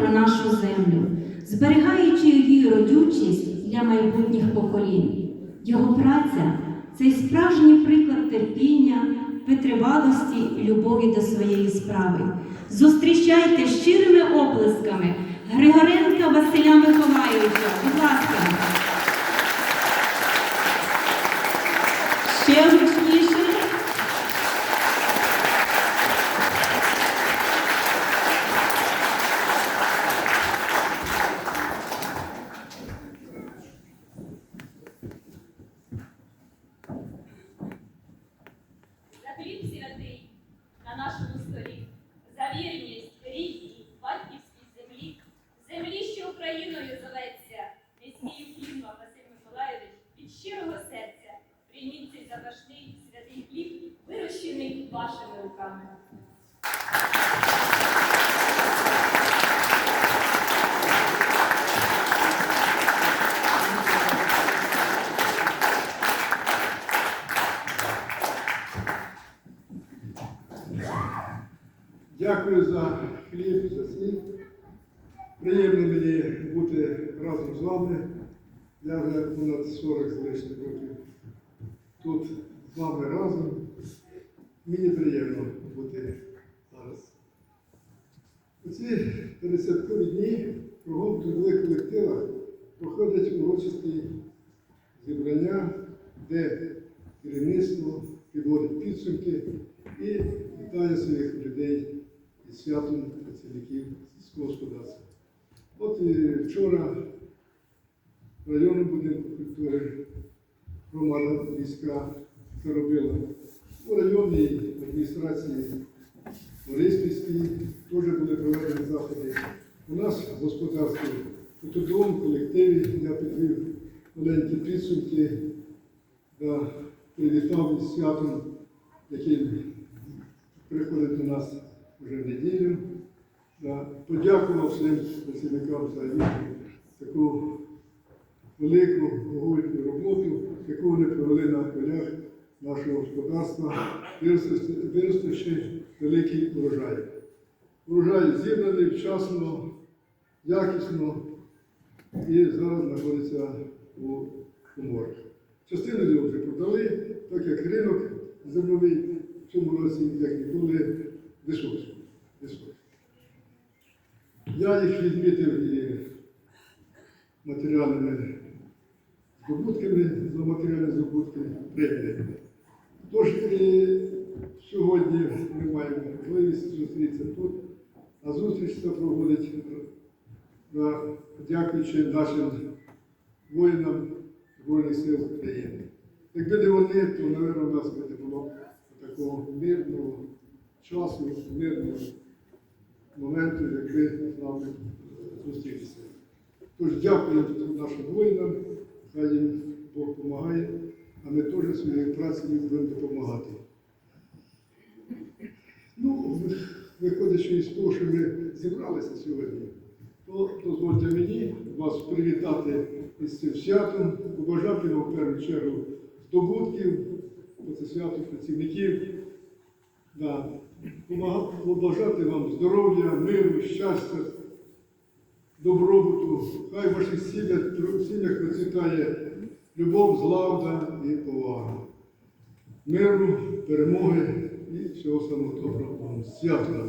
про нашу землю, зберігаючи її родючість для майбутніх поколінь. Його праця це справжній приклад терпіння, витривалості і любові до своєї справи. Зустрічайте щирими оплесками Григоренка Василя Миколайовича. Будь ласка. Ще гучніше. за хліб святий на нашому столі, за вірність рідній батьківській землі, землі, що Україною зоветься, міський Клімов Василь Миколаєвич від щирого серця. Прийміть цей запашний святий хліб, вирощений вашими руками. Дякую за хліб, за сіль. Приємно мені бути разом з вами. Я вже понад 40 з лишнім років тут з вами разом. Мені приємно бути зараз. У ці пересвяткові дні кругом трудових колективах проходять урочисті зібрання, де керівництво підводить підсумки і вітає своїх людей із святом працівників сільського господарства. От і вчора в районному будинку культури громада міська це робила. У районній адміністрації Бориспільській теж були проведені заходи. У нас в господарстві у трудовому колективі я підвів маленькі підсумки та привітав із святом, який приходить до нас вже неділю. Да, Подякував всім працівникам за їхню таку велику вогольну роботу, яку вони провели на полях нашого господарства, виростивши- великий урожай. Урожай зібраний вчасно, якісно і зараз знаходиться у уморах. Частину його вже продали, так як ринок зерновий в цьому році, як ніколи, дешевший. Я їх відмітив і матеріальними здобутками, за матеріальні здобутки премії. Тож і сьогодні ми маємо можливість зустрітися тут, а зустріч це проводить дякуючи нашим воїнам Збройних сил України. Якби не вони, то, мабуть, у нас би не було такого мирного часу, мирного моменту, якби з нами зустрілися. Тож дякую нашим воїнам, хай їм Бог допомагає, а ми теж своєю працею будемо допомагати. Ну, виходячи із того, що ми зібралися сьогодні, то дозвольте мені вас привітати із цим святом, побажати вам в першу чергу здобутків, це свято працівників. Да. Побажати вам здоров'я, миру, щастя, добробуту. Хай в ваших сім'ях процвітає любов, злагода і повага. Миру, перемоги і всього самого доброго. Свято.